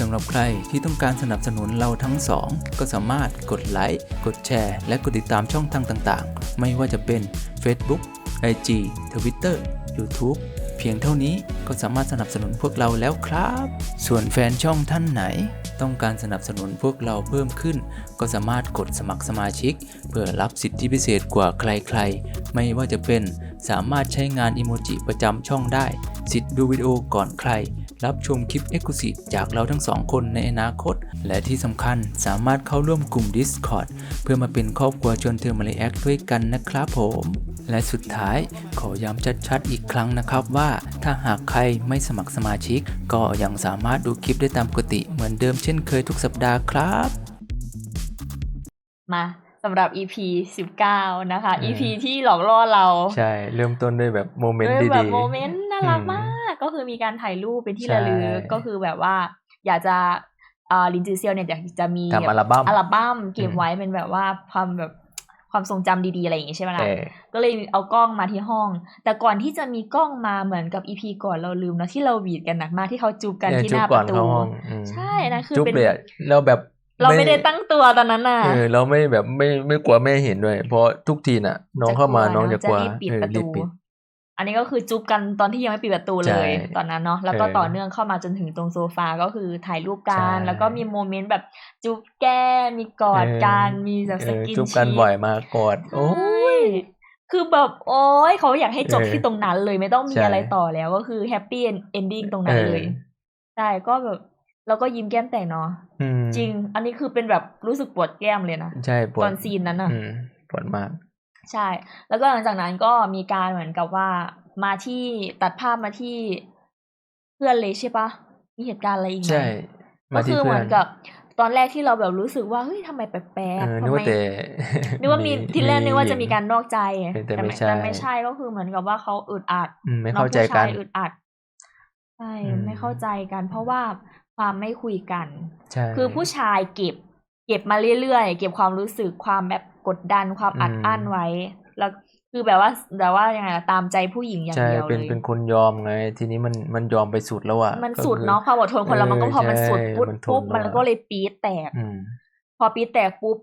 สำหรับใครที่ต้องการสนับสนุนเราทั้งสอง ก็สามารถกดไลค์ กดแชร์ และกดติดตามช่องทางต่างๆ ไม่ว่าจะเป็น Facebook, IG, Twitter, YouTube เพียงเท่านี้ก็สามารถสนับสนุนพวกเราแล้วครับ ส่วนแฟนช่องท่านไหน ต้องการสนับสนุนพวกเราเพิ่มขึ้น ก็สามารถกดสมัครสมาชิก เพื่อรับสิทธิพิเศษกว่าใครๆ ไม่ว่าจะเป็นสามารถใช้งานอิโมจิประจำช่องได้ สิทธิ์ดูวิดีโอก่อนใคร รับชมคลิปเอ็กซ์คลูซีฟจากเราทั้งสองคนในอนาคต และที่สำคัญสามารถเข้าร่วมกลุ่ม Discord เพื่อมาเป็นครอบครัวชวนเธอมาเลแอคด้วยกันนะครับผม และสุดท้ายขอย้ำชัดๆอีกครั้งนะครับว่า ถ้าหากใครไม่สมัครสมาชิก ก็ยังสามารถดูคลิปได้ตามปกติเหมือนเดิมเช่นเคยทุกสัปดาห์ครับ มาสำหรับ EP 19 นะคะเออ EP ที่หลอกล่อเรา ใช่ เริ่มต้นด้วยแบบโมเมนต์ด้วยแบบดีโมเมนต์น่ารักอืมมาก ก็คือมีการถ่ายรูปเป็นที่ใช่ระลึกก็คือแบบว่า อยากจะอ่า ลินจือเซียวเนี่ยอยากจะมีทำอัลบั้มอัลบั้มเก็บอืมไว้เป็นแบบว่าความแบบความทรงจำดีๆ อะไรอย่างงี้ใช่ไหมๆล่ะแต่ก็เลยเอากล้องมาที่ห้อง แต่ก่อนที่จะมีกล้องมาเหมือนกับอีพีก่อนเราลืมเนอะที่เราหวีดกันหนักมากที่เขาจูบกันเออที่จุ๊หบน้าปก่อนระตูเข้าห้องอืมใช่นะคือจุ๊บเป็นเลยอะเราแบบเราไม่ได้ตั้งตัวตอนนั้นน่ะ เออเราไม่แบบไม่ไม่กลัวแม่เห็นด้วย เพราะทุกทีน่ะ น้องเข้ามาน้องจะกลัวรีบปิดเออประรีตูบปิด อันนี้ก็คือจุ๊บกันตอนที่ยังไม่ปิดประตูเลยใช่ตอนนั้นเนาะแล้วก็เออต่อเนื่องเข้ามาจนถึงตรงโซฟาก็คือถ่ายรูปกันใช่แล้วก็มีโมเมนต์แบบจุ๊บแก้มมีกอดกันมีแบบเอสอกินจุ๊บกันชีบ่อยมากกอดโอ้ใช่คือแบบโอ้ยเขาอยากให้จบเออที่ตรงนั้นเลยไม่ต้องมีใช่อะไรต่อแล้วก็คือแฮปปี้เอนดิ้งตรงนั้นเออเลยใช่ก็แบบเราก็ยิ้มแก้มแตกเนาะอืมจริง อันนี้คือเป็นแบบรู้สึกปวดแก้มเลยนะใช่ปวดตอนซีนนั้นอะอืมปวดมาก ใช่ แล้วก็หลังจากนั้นก็มีการเหมือนกับว่ามาที่ตัดภาพมาที่เพื่อนเลยใช่ปะมีเหตุการณ์อะไรอีกไหมใช่มาก็ที่คือเพื่เหอมือนนกับตอนแรกที่เราแบบรู้สึกว่าเฮ้ยทำไมแปลกเอๆอทำนึกไมว่าแต่นึกว่ามีที่แรกนึกว่าจะมีการนอกใจเออแต่ไม่ใช่แต่ไม่ใช่ก็คือเหมือนกับว่าเขาอึดอัดอืมไม่น้องเข้าใจผู้กัชานยอึดอัดใช่อืมไม่เข้าใจกัน เพราะว่าความไม่คุยกันใช่คือผู้ชายเก็บ เก็บมาเรื่อยๆเก็บความรู้สึกความแบบ กดดันความอัดอืมอั้นไว้ แล้วคือแบบว่าแบบว่ายังไงล่ะตามใจผู้หญิงอย่างใช่เดียวเป็นเลยเป็นคนยอมไง ทีนี้มันมันยอมไปสุดแล้วอะมันก็สุดคือเนาะความอดทนคนเรามันก็พอมันสุดใช่ปุ๊บมันทนปุ๊บมามัมันก็เลยปี๊ดแตกอืมพอปี๊ดแตกปุ๊บ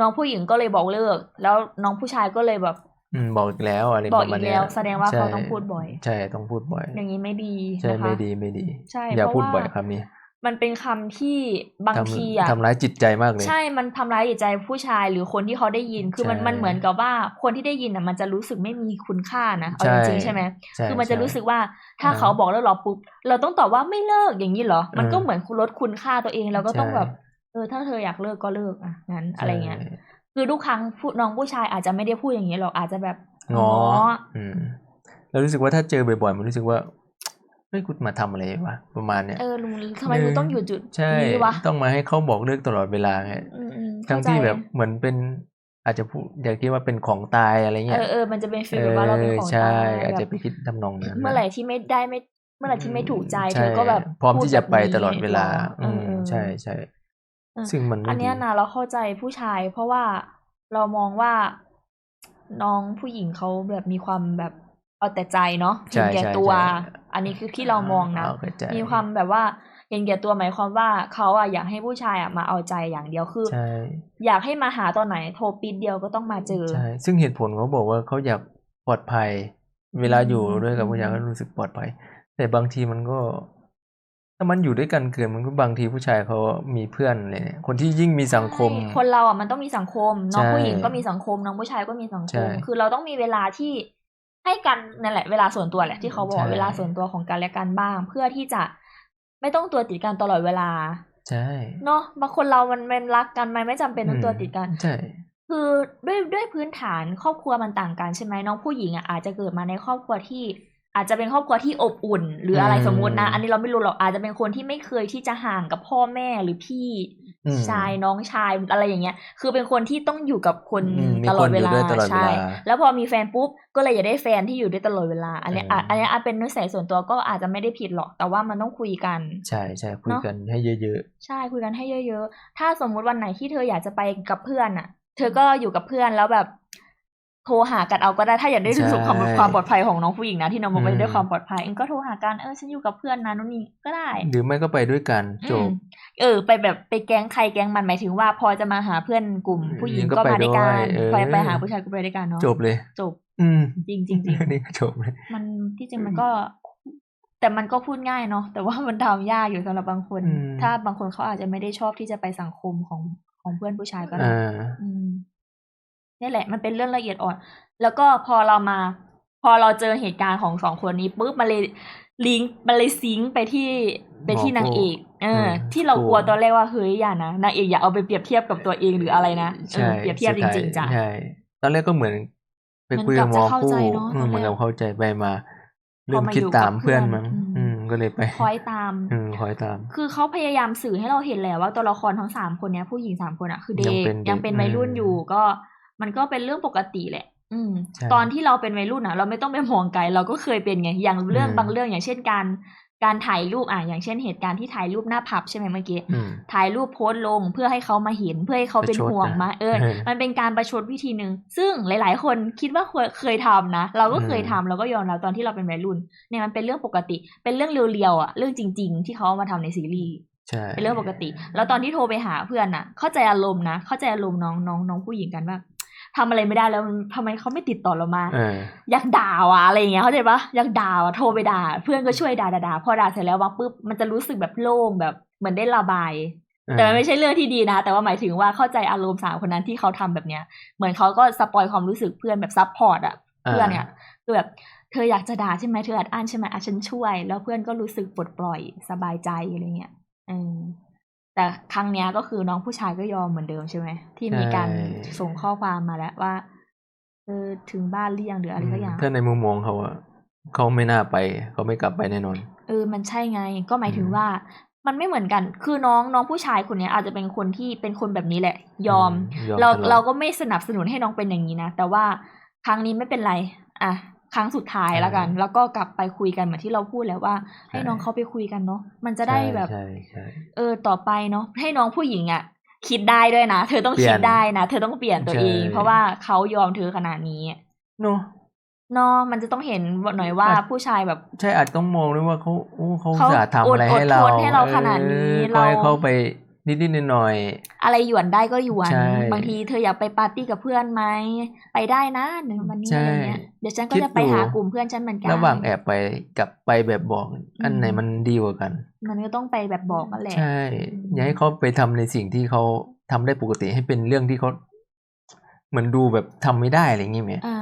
น้องผู้หญิงก็เลยบอกเลิก แล้วน้องผู้ชายก็เลยแบบอืมบอกอีกแล้วอะไรบอกประมาณอีกเนี้แล้ยวแสดงว่าใช่เขาต้องพูดบ่อย ใช่ต้องพูดบ่อย อย่างนี้ไม่ดีใช่นะคะไม่ดีไม่ดีใช่อย่าเพราะพูดบ่อยว่าคำนี้ มันเป็นคำที่บางทำทีอะทำร้ายจิตใจมากเลย ใช่ มันทำร้ายจิตใจผู้ชายหรือคนที่เขาได้ยิน คือมันใช่มันเหมือนกับว่าคนที่ได้ยินอะมันจะรู้สึกไม่มีคุณค่านะเอาใช่จริงๆใช่ไหมใช่คือมันจะใช่รู้สึกว่าถ้าอ่าเขาบอกเลิกเราปุ๊บเราต้องตอบว่าไม่เลิกอย่างนี้เหรอ มันก็อืมเหมือนลดคุณค่าตัวเองเราก็ต้องใช่แบบเออถ้าเธออยากเลิกก็เลิกอะงั้นอะไรเงี้ยใช่คือทุกครั้งผู้น้องผู้ชายอาจจะไม่ได้พูดอย่างนี้หรอกอาจจะแบบง้ออืมแล้วรู้สึกว่าถ้าเจอบ่อยๆมันรู้สึกว่า เฮ้ยกูมาทำอะไรวะประมาณเนี้ยเออลุงทำไมลุงต้องอยู่จุดใช่นี้วะต้องมาให้เขาบอกเลิกตลอดเวลาไงอืมอืมทั้งเข้าใจที่แบบเหมือนเป็นอาจจะพูดอยากคิดว่าเป็นของตายอะไรเอเงี้ยอเออมันจะเป็นฟีลแบบว่าเราเป็นของใช่ตายอาจแบจะบไปคิดทำนองนั้นเมื่อไหร่ที่ไม่ได้ไม่ เมื่อไหร่ที่ไม่ถูกใจใช่เธอก็แบบพร้อมพูดที่จะไปแบบนี้ตลอดเวลาหรออืมเออเออใช่ใช่เออซึ่งมันไม่อันเนี้ยดีนะเราเข้าใจผู้ชาย เพราะว่าเรามองว่าน้องผู้หญิงเขาแบบมีความแบบเอาแต่ใจเนาะใช่เห็นแก่ใช่ตัวใช่ อันนี้คือที่เรามองนะเเข้าใจมีความแบบว่าเห็นแก่ตัวหมายความว่าเขาอะอยากให้ผู้ชายอะมาเอาใจอย่างเดียวคือใช่อยากให้มาหาตอนไหนโทรปิดเดียวก็ต้องมาเจอใช่ซึ่งเหตุผลเขาบอกว่าเขาอยากปลอดภัย เวลาอยู่อืมด้วยกับผู้ชายอืมก็รู้สึกปลอดภัย แต่บางทีมันก็ ถ้ามันอยู่ด้วยกันเกินมันก็บางทีผู้ชายเขามีเพื่อนอะไรเนี่ยคนที่ยิ่งมีสังคมใช่คนเราอะมันต้องมีสังคมน้องใช่ผู้หญิงก็มีสังคมน้องผู้ชายก็มีสังคใช่มคือเราต้องมีเวลาที่ ให้กันนั่นแหละเวลาส่วนตัวแหละที่เขาบอกใช่เวลาส่วนตัวของกันและกันบ้าง เพื่อที่จะไม่ต้องตัวติดกันตลอดเวลา ใช่เนาะบางคนเรามันมันรักกันมันไม่จำเป็นต้องตัวติดกันใช่คือด้วยด้วยพื้นฐานครอบครัวมันต่างกันใช่ไหมน้องผู้หญิงอะอาจจะเกิดมาในครอบครัวที่อาจจะเป็นครอบครัวที่อบอุ่น หรืออะไรอืมสมมตินะ อันนี้เราไม่รู้หรอกอาจจะเป็นคนที่ไม่เคยที่จะห่างกับพ่อแม่หรือพี่อืม ชายน้องชายอะไรอย่างเงี้ย คือเป็นคนที่ต้องอยู่กับคนอืมมีตลอดคนเวอยู่ลาด้วยตลอดเวลาใช่ แล้วพอมีแฟนปุ๊บก็เลยอยากได้แฟนที่อยู่ด้วยตลอดเวลา อันเนี้ยอะเอออัอันเนี้ยอะเป็นนิสัยส่วนตัวก็อาจจะไม่ได้ผิดหรอก แต่ว่ามันต้องคุยกัน ใช่ใช่คุยเนอะกันให้เยอะใช่คุยกันให้เยอะ ๆ ถ้าสมมุติวันไหนที่เธออยากจะไปกับเพื่อนอะ เธอก็อยู่กับเพื่อนแล้วแบบโทรหากันเอาก็ได้ถ้าอยากได้รู้สึกความใช่ความปลอดภัยของน้องผู้หญิงนะที่น้องบอกไปอืมด้วยความปลอดภัยเองก็โทรหากันเออฉันอยู่กับเพื่อนนะนู่นนี่ก็ได้ หรือไม่ก็ไปด้วยกันจอืบมเออ ไปแบบไปแก๊งใครแก๊งมันหมายถึงว่าพอจะมาหาเพื่อนกลุ่มผู้หญิงก็ก็ไปมาด้วยกันด้วยเออไปไปหาผู้ชายก็ไปด้วยกันเนาะจบเลย จบ อืมจริงจริงจริงนี่ก็จบเลยมันที่จริงมันก็ แต่มันก็พูดง่ายเนาะแต่ว่ามันทำยากอยู่สำหรับบางคนอืมถ้าบางคนเขาอาจจะไม่ได้ชอบที่จะไปสังคมของของเพื่อนผู้ชายก็ได้อ่าอืม นี่แหละ มันเป็นเรื่องละเอียดอ่อน แล้วก็พอเรามา พอเราเจอเหตุการณ์ของสองคนนี้ปุ๊บมันเลยลิงก์มันเลยซิงก์ไปที่ไปที่หมอนางเอก เอออืมที่เราถูกกลัวตอนแรกว่าเฮ้ยอย่านะนางเอกอย่าเอาไปเปรียบเทียบกับตัวเองหรืออะไรนะเอใช่อเปรียบเทียบจริงๆจ้ะใช่ตอนแรกก็เหมือนไปคุยกับหมอเหมือนกับจะเข้าคู่ใจเนอะอืมตอนแรกเหมือนกับเข้าใจไปมาพอเริ่มมาคิดอยู่ตามกับเพื่อนเพื่อนมั้งอืมอืมก็เลยไปคอยตามอืมคอยตาม คือเขาพยายามสื่อให้เราเห็นแหละว่าตัวละครทั้งสามคนเนี้ยผู้หญิงสามคนอะคือเด็ยังกเป็นเด็กยังเป็นวัยรุ่นอืมอยู่ก็ มันก็เป็นเรื่องปกติแหละ อืมใช่ตอนที่เราเป็นวัยรุ่นอะเราไม่ต้องไปมองไกล เราก็เคยเป็นไง อย่างเรื่องอืมบางเรื่องอย่างเช่นการการถ่ายรูปอะอย่างเช่นเหตุการณ์ที่ถ่ายรูปหน้าผับใช่ไหมเมื่อกี้อืมถ่ายรูปโพสต์ลงเพื่อให้เขามาเห็นเพื่อให้เขาเป็นประชดห่วงนะมาเออเออ มันเป็นการประชดวิธีหนึ่งซึ่งหลาย ๆ คนคิดว่าเคยเคยทำนะ เราก็เคยอืมทำเราก็ยอมรับตอนที่เราเป็นวัยรุ่นเนี่ยมันเป็นเรื่องปกติ เป็นเรื่องเรียวๆอะเรื่องจริง ๆ ที่เขาเอามาทำในซีรีส์ใช่เป็นเรื่องปกติ แล้วตอนที่โทรไปหาเพื่อนน่ะ เข้าใจอารมณ์นะเข้าใจอารมณ์น้องน้องน้องผู้หญิงกันว่า ทำอะไรไม่ได้แล้วทำไมเขาไม่ติดต่อเรามาเอออยากด่าว่ะอะไรอย่างเงี้ยเข้าใจปะอยากด่าว่ะโทรไปด่า เพื่อนก็ช่วยด่าด่าด่าพอด่าเสร็จแล้วว่าปุ๊บมันจะรู้สึกแบบโล่งแบบเหมือนได้ระบาย แต่มันไม่ใช่เรื่องที่ดีนะ แต่ว่าหมายถึงว่าเข้าใจอารมณ์สาวคนนั้นที่เขาทำแบบเนี้ย เหมือนเขาก็สปอยความรู้สึกเพื่อนแบบซับพอร์ตอะเพื่อนเนี่ยคือแบบเธออยากจะด่าใช่ไหมเธออัดอั้นใช่ไหมอะฉันช่วย แล้วเพื่อนก็รู้สึกปลดปล่อยสบายใจอะไรเงี้ยเออ แต่ครั้งเนี้ยก็คือน้องผู้ชายก็ยอมเหมือนเดิมใช่ไหมที่มีการใช่ส่งข้อความมาแล้วว่าเออถึงบ้านหรือยังหรืออะไรสักอย่างถ้าในมุมมองเขาอะเขาไม่น่าไปเขาไม่กลับไปแน่นอน เออ มันใช่ไง ก็หมายถึงอืมว่า มันไม่เหมือนกัน คือน้องน้องผู้ชายคนเนี้ยอาจจะเป็นคนที่เป็นคนแบบนี้แหละ ยอมยอมเราตลอดเราก็ไม่สนับสนุนให้น้องเป็นอย่างนี้นะ แต่ว่าครั้งนี้ไม่เป็นไร อะ ครั้งสุดท้ายแล้วกัน แล้วก็กลับไปคุยกันเหมือนที่เราพูดแล้วว่า ให้น้องเขาไปคุยกันเนาะมันจะได้แบบใช่ใช่เออต่อไปเนาะให้น้องผู้หญิงอะ่ะคิดได้ด้วยนะ เธอต้องเปลี่คิยดนได้นะ เธอต้องเปลี่ยนตัวเองใช่เพราะว่าเขายอมเธอขนาดนี้เนาะเนาะมันจะต้องเห็นหน่อยว่าอะผู้ชายแบบ ใช่อาจต้องมองด้วยว่าเขาโอ้เขาเขาจะทำอะไรอดให้เราอดทนให้เราขนาดนี้ออเราก็ให้เขาไป นิดนิดๆหน่อยอะไรหยวนได้ก็หยวนใช่บางทีเธออยากไปปาร์ตี้กับเพื่อนไหมไปได้นะเดี๋ยววันนี้ใช่อะไรเงี้ยเดี๋ยวฉันก็คิดจะไปดูหากลุ่มเพื่อนฉันเหมือนกัๆนระหว่างแอบไปกับไปแบบบอก อันไหนอืมมันดีกว่ากัน มันก็ต้องไปแบบบอกกันแหละใช่อย่าให้เขาไปทำในสิ่งที่เขาทำได้ปกติให้เป็นเรื่องที่เขาเหมือนดูแบบทำไม่ได้อะไรอย่างงี้ไหมอ่า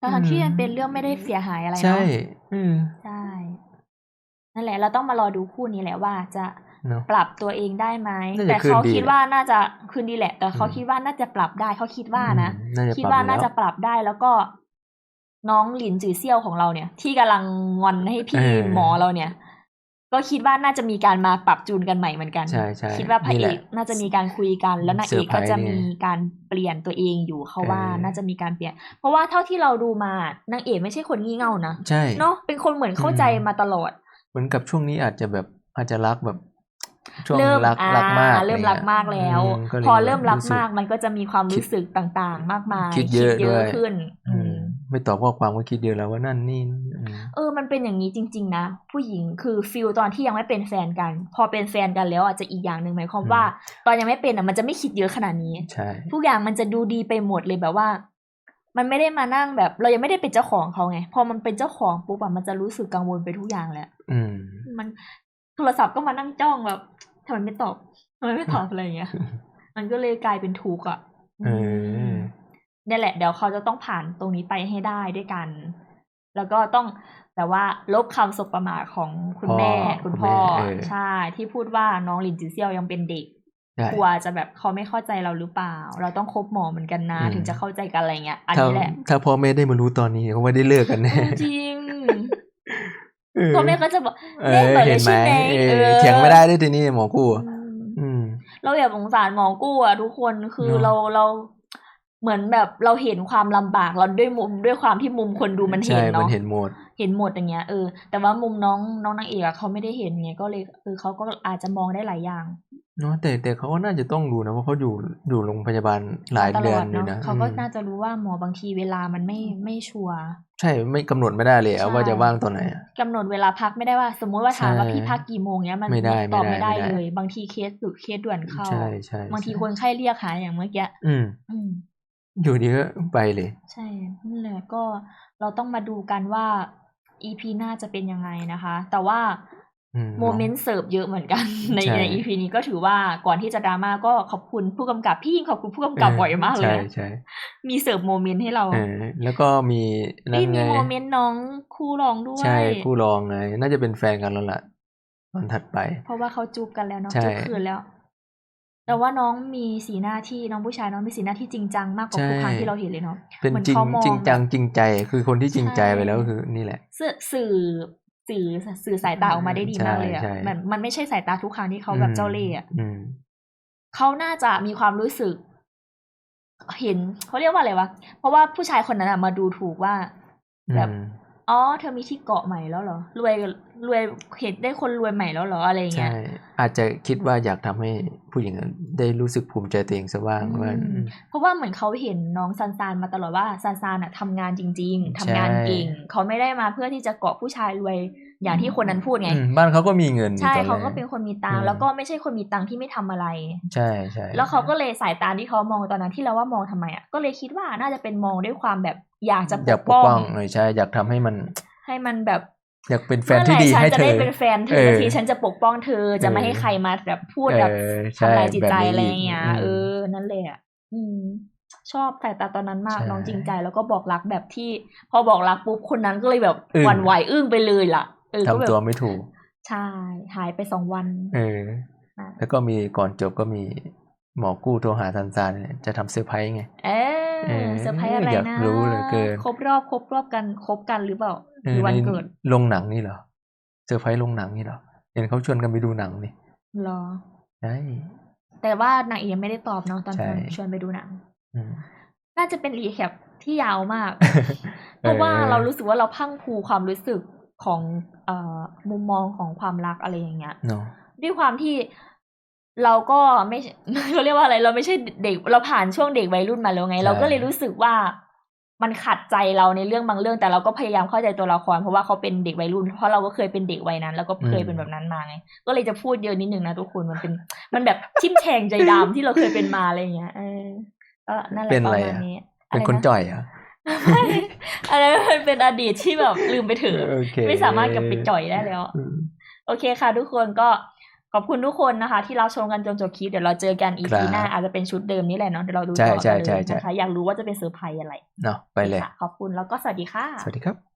ทั้งๆที่อืมมันเป็นเรื่องไม่ได้เสียหายอะไรใช่เนาะอืมใช่นั่นแหละ เราต้องมารอดูคู่นี้แหละว่าจะเนาะ ปรับตัวเองได้ไหมน่าจะแต่เขาคืนดีคิดว่าน่าจะคืนดีแหละ แต่เขาอืมคิดว่าน่าจะปรับได้เขาคิดว่านะอืมน่าจะคิดปรับว่าอยู่น่าจะแล้วปรับได้แล้วก็น้องหลินจือเซี่ยวของเราเนี่ย ที่กำลังงอนให้พี่เออหมอเราเนี่ย ก็คิดว่าน่าจะมีการมาปรับจูนกันใหม่เหมือนกันใช่ใช่คิดว่าพระนี่เอแหละกน่าจะมีการคุยกัน แล้วนางเอกเซอร์ไพรก็ส์จะเนี่ยมีการเปลี่ยนตัวเองอยู่เขาว่าเออน่าจะมีการเปลี่ยน เพราะว่าเท่าที่เราดูมานางเอกไม่ใช่คนงี่เง่านะใช่เนาะเป็นคนเหมือนเข้าใจอืมมาตลอด เหมือนกับช่วงนี้อาจจะแบบอาจจะรักแบบช่วง เริ่มรักอ่ารักมากเริ่มรักมากแล้วมก็ลยพอเริ่มรักสึมากมันก็จะมีความรู้สึกต่างๆ มากมายคิดเยอะด้วยขึ้นอืมไม่ตอบข้อความก็คิดเยอะแล้วว่านั่นนี่อืมเออมันเป็นอย่างนี้จริง ๆ นะ ผู้หญิงคือฟิลตอนที่ยังไม่เป็นแฟนกัน พอเป็นแฟนกันแล้วอาจจะอีกอย่างหนึ่งหมายความว่า ตอนยังไม่เป็นอะมันจะไม่คิดเยอะขนาดนี้ใช่ทุกอย่างมันจะดูดีไปหมดเลยแบบว่า มันไม่ได้มานั่งแบบ เรายังไม่ได้เป็นเจ้าของเขาไง พอมันเป็นเจ้าของปุ๊บอะมันจะรู้สึกกังวลไปทุกอย่างแหละอืมมัน โทรศัพท์ก็มานั่งจ้องแบบทำไมไม่ตอบทำไมไม่ตอบอะไรอย่างเงี้ย มันก็เลยกลายเป็นทุกข์อะเออเนี่ยแหละ เดี๋ยวเขาจะต้องผ่านตรงนี้ไปให้ได้ด้วยกัน แล้วก็ต้องแบบว่าลบคำสบประมาทของคุณพ่อแม่ คุณพ่อคุณแม่เออใช่ ที่พูดว่าน้องลินจือเซี่ยวยังเป็นเด็กใช่กลัวจะแบบเขาไม่เข้าใจเราหรือเปล่า เราต้องคบหมอเหมือนกันนะอืมถึงจะเข้าใจกันอะไรเงี้ย อันถ้านี้แหละ ถ้าพ่อแม่ได้มารู้ตอนนี้เขาไม่ได้เลิกกันแน่จริง เออพ่อแม่ก็จะบอกเอแม่อเปิดเลเห็ยนไหมใช่ไหมเอเอออเถียงไม่ได้ด้วยทีนี้หมอกู้อะอืมอืมเราอยากสงสารหมอกู้อะทุกคนคือเนอะเราเราเหมือนแบบเราเห็นความลำบากเราด้วยมุมด้วยความที่มุมคนดูมันเห็นใช่มันเนาะเห็นหมด เห็นหมดอย่างเงี้ยเออแต่ว่ามุมน้องน้องนางเอกอะเขาไม่ได้เห็นไงก็เลยเออเขาก็อาจจะมองได้หลายอย่างเนาะแต่แต่เขาก็น่าจะต้องรู้นะเพราะเขาอยู่อยู่โรงพยาบาลหลายตเดืลออนดเลยเนาะนะเขาก็อืมน่าจะรู้ว่าหมอบางทีเวลามันไม่ไม่ชัวร์ใช่ไม่กำหนดไม่ได้เลยอะใช่ว่าจะว่างตอนไหนอะกำหนดเวลาพักไม่ได้ว่า สมมุติว่าถามว่าใช่พี่พักกี่โมงเนี้ยมันไม่ได้ตอบไม่ไม่ได้ได้ไม่ได้เลย บางทีเคสดุเคสด่วนเข้าใช่ใช่บางทีใช่คนไข้เรียกหาอย่างเมื่อกี้อืมอืมอยู่ดีก็ไปเลย ใช่นั่นแหละก็เราต้องมาดูกันว่า EP หน้าจะเป็นยังไงนะคะ แต่ว่าอืม โมเมนต์เสิร์ฟเยอะเหมือนกัน ในใช่ใน EP นี้ก็ถือว่าก่อนที่จะดราม่าก็ขอบคุณผู้กำกับพี่ยิ่งขอบคุณผู้กำกับบ่อยมากเลยใช่นะใช่มีเสิร์ฟโมเมนต์ให้เราเออแล้วก็มีนั่เอ้ยนมีไงโมเมนต์น้องคู่ร้องด้วย ใช่คู่รองไงน่าจะเป็นแฟนกันแล้วล่ะตอนถัดไป เพราะว่าเขาจูบกันแล้วเนาะใช่จูบคืนแล้ว แต่ว่าน้องมีสีหน้าที่น้องผู้ชายน้องมีสีหน้าที่จริงจังมากกว่าทุกครั้งที่เราเห็นเลยเนาะเป็นเหมือนจริงเขามองจริงจังจริงใจคือคนที่จริงใจใช่ไปแล้วก็คือนี่แหละสื่อ สื่อสื่อสื่อสายตาออกมาได้ดีมากเลยอะใช่ใช่มันมันไม่ใช่สายตาทุกครั้งที่เขาแบบเจ้าเล่ห์อะอืมเขาน่าจะมีความรู้สึก เห็นเขาเรียกว่าอะไรวะเพราะว่าผู้ชายคนนั้นอะมาดูถูกว่า แบบ อืมอ๋อเธอมีที่เกาะใหม่แล้วเหรอ รวยรวยเห็นได้คนรวยใหม่แล้วเหรออะไรอย่างเงี้ใช่ยอาจจะคิดว่าอยากทำให้ผู้หญิงได้รู้สึกภูมิใจตัวเองซะบ้างอืมว่าเพราะว่าเหมือนเขาเห็นน้องซันซานมาตลอดว่าซันซานอะทำงานจริง ๆทำงานเก่งเขาไม่ได้มาเพื่อที่จะเกาะผู้ชายรวย อย่างที่คนนั้นพูดไงอืมบ้านเขาก็มีเงิน ใช่ตอนแรเขาก็เป็นคนมีตังอืค์มแล้วก็ไม่ใช่คนมีตังค์ที่ไม่ทำอะไร ใช่ใช่แล้วเขาก็เลยสายตาที่เขามองตอนนั้นที่เราว่ามองทำไมอะก็เลยคิดว่าน่าจะเป็นมองด้วยความแบบอยากจะอยากปปกกป้อป้องงเลยใช่อยากทำให้มัน ให้มันแบบอยากเป็นแฟเมื่นอไหที่ร่ดีฉันให้จะเธได้อเป็นแฟนเธเอออทีฉันจะปกป้องเธอจะไม่ให้เออใครมาแบบพูดแบบเออใช่ทำลายจิตใจแบบนี้อะไรอย่างเงี้ยอืมเออ นั่นแหละอืมชอบสายตาตอนนั้นมากใช่น้องจริงใจแล้วก็บอกรักแบบที่ พอบอกรักปุ๊บคนนั้นก็เลยแบบอึ้งหวั่นไหวอึ้งไปเลยล่ะเออก็แบ ทำตัวบไม่ถูก ใช่ หายไปสองวัน เอออะแล้วก็มีก่อนจบก็มีหมอกู้โทรหาซันซานเนี่ยจะทำเซอร์ไพรส์ไง เออเออเซอร์ไพรส์อะไรอยากนะรู้เหลือเกิน ครบรอบครบรอบกันครบกันหรือเปล่าหเอรืออวันในเกิดโรงหนังนี่เหรอเซอร์ไพรส์โรงหนังนี่เหรอเห็นเขาชวนกันไปดูหนังนี่หรอใช่แต่ว่านางเอกยังไม่ได้ตอบเนาะตอนใช่ชวนไปดูหนังอืมน่าจะเป็นรีแคปที่ยาวมาก เพราะว่าเรารู้สึกว่าเราพรังพรูความรู้สึก ของเอ่อมุมมองของความรักอะไรอย่างเงี้ยเนาะด้วยความที่เราก็ไม่เขาเรียกว่าอะไร เราไม่ใช่เด็กเราผ่านช่วงเด็กวัยรุ่นมาแล้วไง เราก็เลยรู้สึกว่ามันขัดใจเราในเรื่องบางเรื่องแต่เราก็พยายามเข้าใจตัวละครเพราะว่าเขาเป็นเด็กวัยรุ่น เพราะเราก็เคยเป็นเด็กวัยนั้นแล้วก็เคยเป็นแบบนั้นมาไง ก็เลยจะพูดเยอะนิดนึงนะทุกคนมันเป็น มันแบบทิ่มแทงใจดำที่เราเคยเป็นมาอะไรอย่างเงี้ยเออก็นั่นแหละเป็นปอะไรระมาณอะนี้เป็นคนอะไระจ่อยเหรอะ อะไรมันเป็นอดีตที่แบบลืมไปเถอะโอเคไม่สามารถกลับไปจ่อยได้แล้วอืมโอเคค่ะ ทุกคนก็ขอบคุณทุกคนนะคะ ที่รับชมกันจนจบคลิปเดี๋ยวเราเจอกันอีครัพีบหน้าอาจจะเป็นชุดเดิมนี้แหละเนาะเดี๋ยวเราดูใช่ต่อใช่กันเลใช่ยใช่นะคะอยากรู้ว่าจะเป็นเซอร์ไพรส์อะไรเนาะไปเลยค่ะขอบคุณแล้วก็สวัสดีค่ะ สวัสดีครับ